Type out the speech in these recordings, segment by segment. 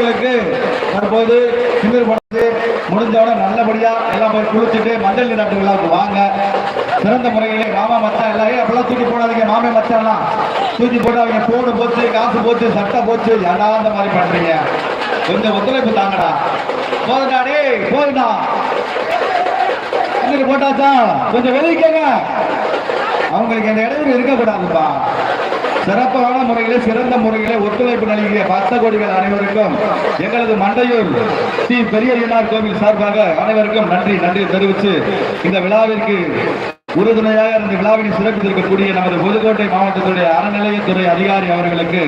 அவர்களுக்கு தற்போது சிந்தர் படத்து முடிஞ்சவன நல்லபடியா எல்லாம் போய் குளிச்சுட்டு மஞ்சள் நீராட்டு விழாவுக்கு வாங்க. சிறந்த முறையிலே மாமா மச்சான் எல்லாம் அப்பெல்லாம் தூக்கி போடாதீங்க மாமே மச்சான்லாம். தூக்கி போட்டு அவங்க போடு போச்சு காசு போச்சு சட்டை போச்சு. ஏடா அந்த மாதிரி பண்றீங்க? கொஞ்சம் ஒத்துழைப்பு தாங்கடா. போதுடா டேய் போதுடா சிங்கர் போட்டாச்சா? கொஞ்சம் வெளியிக்கங்க அவங்களுக்கு இந்த இடத்துல இருக்கக்கூடாதுப்பா. சிறப்பான முறையிலே சிறந்த முறையிலே ஒத்துழைப்பு நல்கிய பத்த கோடிகள் அனைவருக்கும் எங்களது மண்டையூர் ஸ்ரீ பெரியய்யனார் கோவில் சார்பாக அனைவருக்கும் நன்றி நன்றி தெரிவித்து இந்த விழாவிற்கு உறுதுணையாக இந்த விழாவினை சிறப்பித்திருக்கக்கூடிய நமது புதுக்கோட்டை மாவட்டத்துடைய அறநிலையத்துறை அதிகாரி அவர்களுக்கு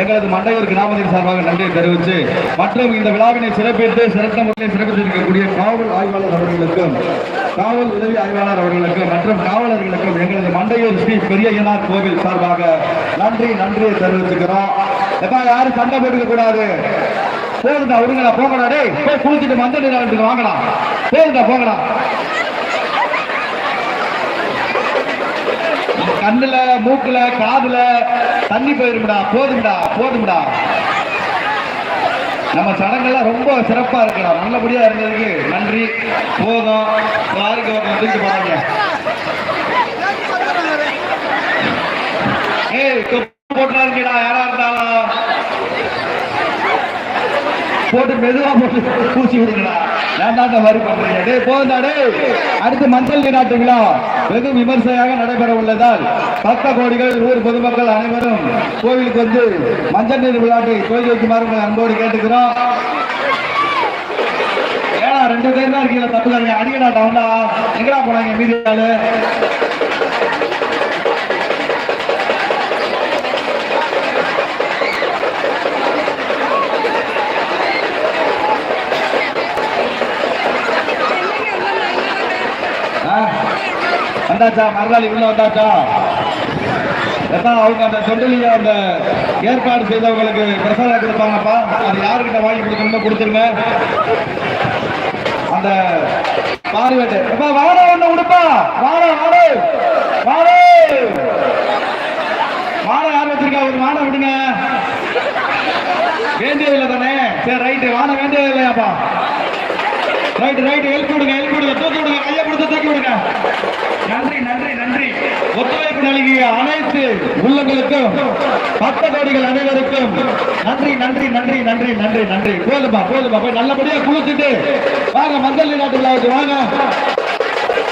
எங்களது மண்டையூர் கிராமத்தின் சார்பாக நன்றி தெரிவித்து மற்றும் இந்த விழாவினை சிறப்பித்து சிறந்த முறையில் சிறப்பித்திருக்கக்கூடிய காவல் ஆய்வாளர் அவர்களுக்கும் காவல் உதவி ஆய்வாளர் அவர்களுக்கும் மற்றும் காவலர்களுக்கும் எங்களது மண்டையூர் ஸ்ரீ பெரியனார் கோவில் சார்பாக நன்றி நன்றியை தெரிவித்துக்கிறோம் எப்பா யாரும் சண்டை போட்டுக்க கூடாது. போதுண்டா விடுங்கடா போங்கடா டேய் போய் குளிச்சுட்டு மந்த நீராட்டுக்கு வாங்கலாம் போதுண்டா போங்கடா. கண்ணுல மூக்குல காதுல தண்ணி போயிரும்டா போதும்டா போதும்டா. நம்ம சடங்கெல்லாம் ரொம்ப சிறப்பா இருக்கலாம் நல்லபடியா இருந்ததுக்கு நன்றி. போதும். யாருக்கு ஒரு தூக்கி போறாங்க ஏய் தொப்பு இருக்கீடா யாரா இருந்தாலும். போட்டு மெதுவா போட்டு பூசி விடுங்கடா. வேண்டாண்ட வரி பண்றீங்க டேய் அடுத்து மஞ்சள் நீராட்டு விழா. வெகு விமர்சையாக நடைபெற உள்ளதால் பக்த கோடிகள் ஊர் பொதுமக்கள் அனைவரும் கோவிலுக்கு வந்து மஞ்சள் நீர் விழாட்டை கோயில் வைக்குமாறு உங்களை அன்போடு கேட்டுக்கிறோம். ஏன்னா ரெண்டு பேர் தான் இருக்கீங்க தப்புக்காரங்க அடிக்கடா டவுனா எங்கடா போனாங்க மீதி வந்தாச்சா? மறுநாள் உள்ள வந்தாச்சா? அவங்க அந்த தொண்டிலிய அந்த ஏற்பாடு செய்தவங்களுக்கு பிரசாதம் கொடுப்பாங்கப்பா. அது யாருக்கிட்ட வாங்கி கொடுக்கணுமோ கொடுத்துருங்க. அந்த பார்வையிட்டு எப்பா வாட ஒண்ணு உடுப்பா. வாட வாடு. வாடு. வாட யார் வச்சிருக்கா? ஒரு வாட விடுங்க. வேண்டியதில்லை தானே? சரி ரைட்டு வாட வேண்டியது இல்லையாப்பா ரைட் ரைட் ஹெல்ப் கொடுங்க ஹெல்ப் கொடுங்க தூக்கி விடுங்க கையை கொடுத்து தூக்கி விடுங்க. நன்றி நன்றி நன்றி. ஒத்துழைப்பு நல்கிய அனைத்து உள்ளங்களுக்கும் பத்த கோடிகள் அனைவருக்கும் நன்றி நன்றி நன்றி நன்றி நன்றி நன்றி. போதுமா போதுமா போய் நல்லபடியா குளிச்சுட்டு வாங்க மஞ்சள் நீராட்டு விழாவுக்கு வாங்க.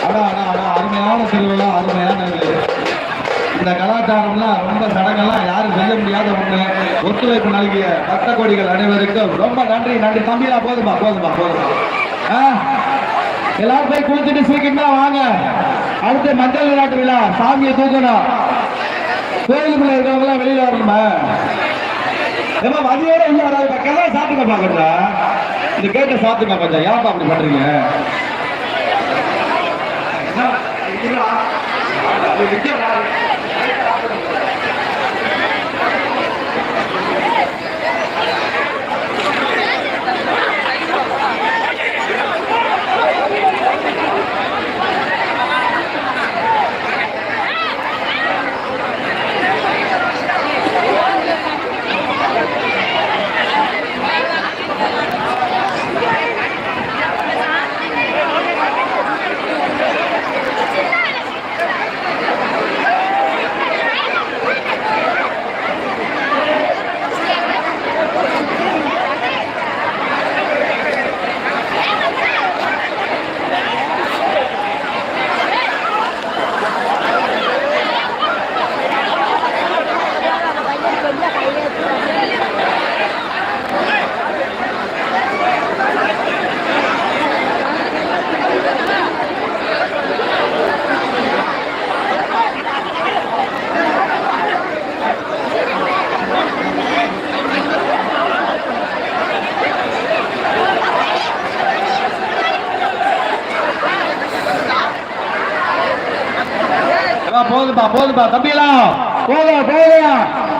அடா அடா அடா அருமையான திருவிழா அருமையான இந்த கலாச்சாரம்லாம் ரொம்ப சடங்கெல்லாம் யாரும் செய்ய முடியாத ஒண்ணு. ஒத்துழைப்பு நல்கிய பக்த கோடிகள் அனைவருக்கும் ரொம்ப நன்றி நன்றி. தம்பியா போதுமா போதுமா போதுமா? எல்லாரும் போய் குளிச்சுட்டு சீக்கிரமா வாங்க. அடுத்து மஞ்சள் விளையாட்டு விழா. சாமியை தூக்கணும். கோயிலுக்குள்ள இருக்கவங்க வெளியில வரணுமா? ஏமா மதியோட உள்ள வராது. கதை சாத்துங்க பாக்கண்டா இந்த கேட்டை சாத்துக்க கொஞ்சம். ஏன்ப்பா அப்படி பண்றீங்க? ஏம்மா, போதும்பா போதும்பா தம்பியெல்லாம் போதா போதையா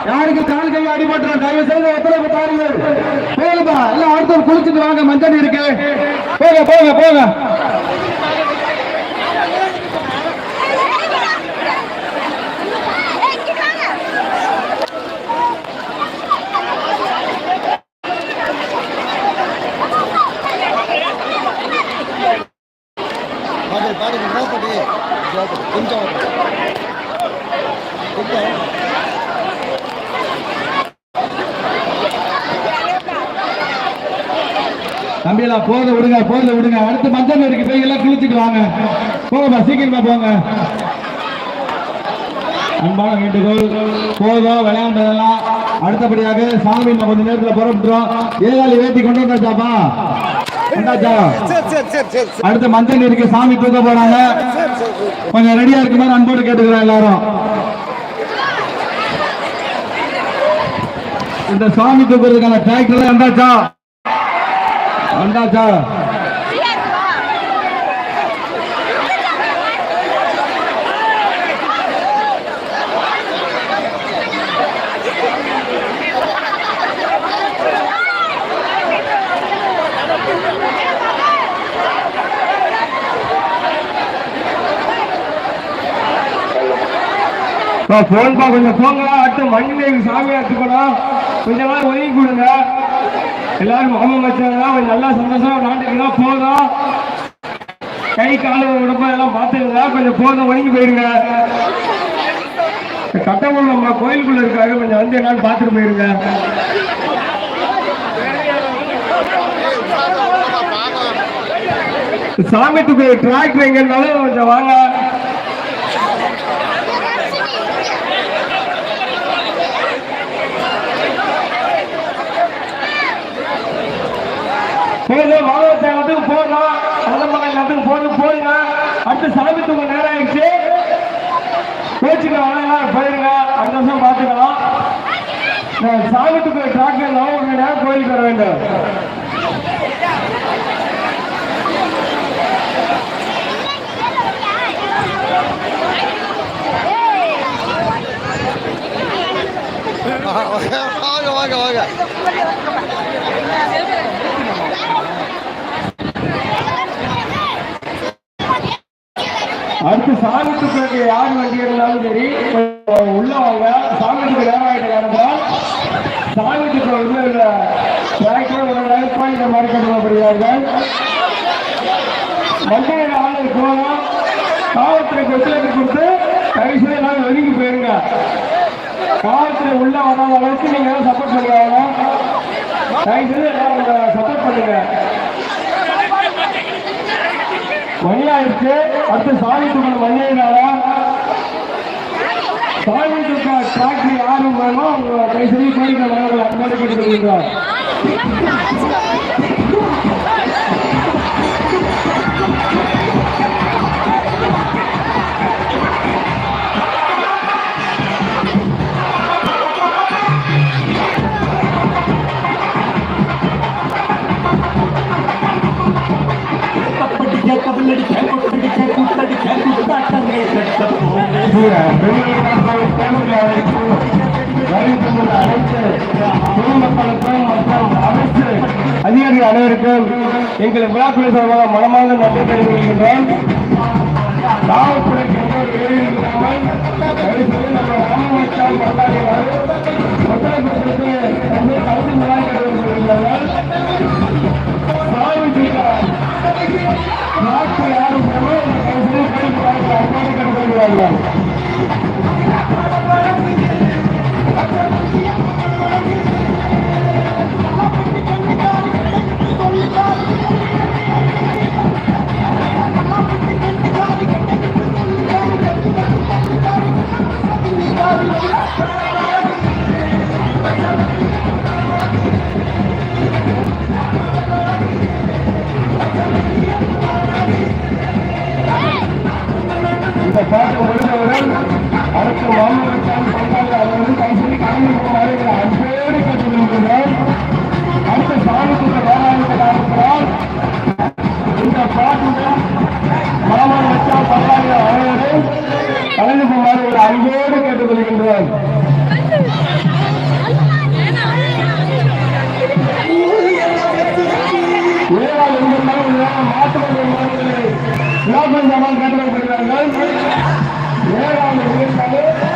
யாருக்கு கால் கை அடிபட்டுரும் தயவு செய்து ஒத்துழைப்பு தாருங்கள். போதும்பா எல்லாம் அடுத்து குளிச்சுட்டு வாங்க மஞ்சள் இருக்கு. போக போக போக ஜாப்படி ஜாப்படி கொஞ்சம் கொஞ்சம் தம்பிகளா போத விடுங்க போத விடுங்க. அடுத்து மஞ்சள் இருக்கு போய் எல்லாம் குளிச்சுட்டு வாங்க. போங்கப்பா சீக்கிரமா போங்க. அன்பான வேண்டுகோள் போதும் விளையாண்டதெல்லாம் அடுத்தபடியாக சாமி நம்ம கொஞ்சம் நேரத்துல புறப்பட்டுறோம் ஏதாவது வேட்டி கொண்டு வந்தாச்சாப்பா? அடுத்த மஞ்சள் இருக்கு சாமி தூக்க போறாங்க. கொஞ்சம் ரெடியா இருக்குமாறு அன்போடு கேட்டுக்கிறோம் எல்லாரும். இந்த சாமி தூக்குறதுக்கான டிராக்டர் வந்தாச்சா? வந்தாச்சா? போன்பா கொஞ்சம் போங்களா அடுத்து மண்ணில் சாமி எடுத்துக்கணும் கொஞ்ச நாள் ஒதுங்கி கொடுங்க. எல்லாரும் மாமன் வச்சாங்க கொஞ்சம் நல்லா சந்தோஷம் நாட்டுக்குலாம் போதும். கை கால உடம்பு எல்லாம் பார்த்துக்கங்க கொஞ்சம் போதும் ஒழுங்கி போயிருங்க. கட்டபொம்மன் நம்ம கோயிலுக்குள்ள இருக்காரு கொஞ்சம் வந்து என்னன்னு பார்த்துட்டு போயிருங்க. சாமித்துக்கு டிராக்டர் எங்கன்னாலும் கொஞ்சம் வாங்க. போதும் மாவட்ட எல்லாத்துக்கும் போதும் சந்தமாக எல்லாத்துக்கும் போதும் போதுங்க அடுத்து சாமி தூங்க நேரம் ஆயிடுச்சு. பேச்சுக்கலாம் வேணாம் போயிருங்க. அடுத்த வருஷம் பார்த்துக்கலாம். நான் சாமி தூக்க டிராக்டர் ஒரு நேரம் கோயிலுக்கு வர வேண்டும். வாங்க வாங்க வாங்க. அடுத்து சாமிக்கு யார் வண்டி இருந்தாலும் சரி உள்ள வாங்க சாமிக்கு தூக்கு நேரம் சாமிக்கு வந்து டிராக்டர் ஒரு நேரம் கோயிலுக்கு மாதிரி கட்டப்படுகிறார்கள் வண்டியில் ஆளுக்கு போகலாம். காவல்துறை கொச்சலுக்கு கொடுத்து கடைசியில் எல்லாம் ஒதுங்கி போயிருங்க. காவல்துறை உள்ள வராத அளவுக்கு நீங்க சப்போர்ட் பண்ணுவாங்க கடைசியில் சப்போர்ட் பண்ணுங்க. மணியாயிருக்கு அடுத்து சாமி தூக்கல் மணியினால சாமி தூக்க டிராக்டர் யாரும் வேணும் அவங்க தயவுசெய்து கோயிலுக்கு வரவங்களை அன்போடு கேட்டுக்கொள்கிறார் அனைவருக்கும் எங்கள் விழாக்குழு சார்பாக மனமாக நன்றி தெரிவிக்கின்றோம் காவல்துறைக்கு எந்த ஒரு Thank you.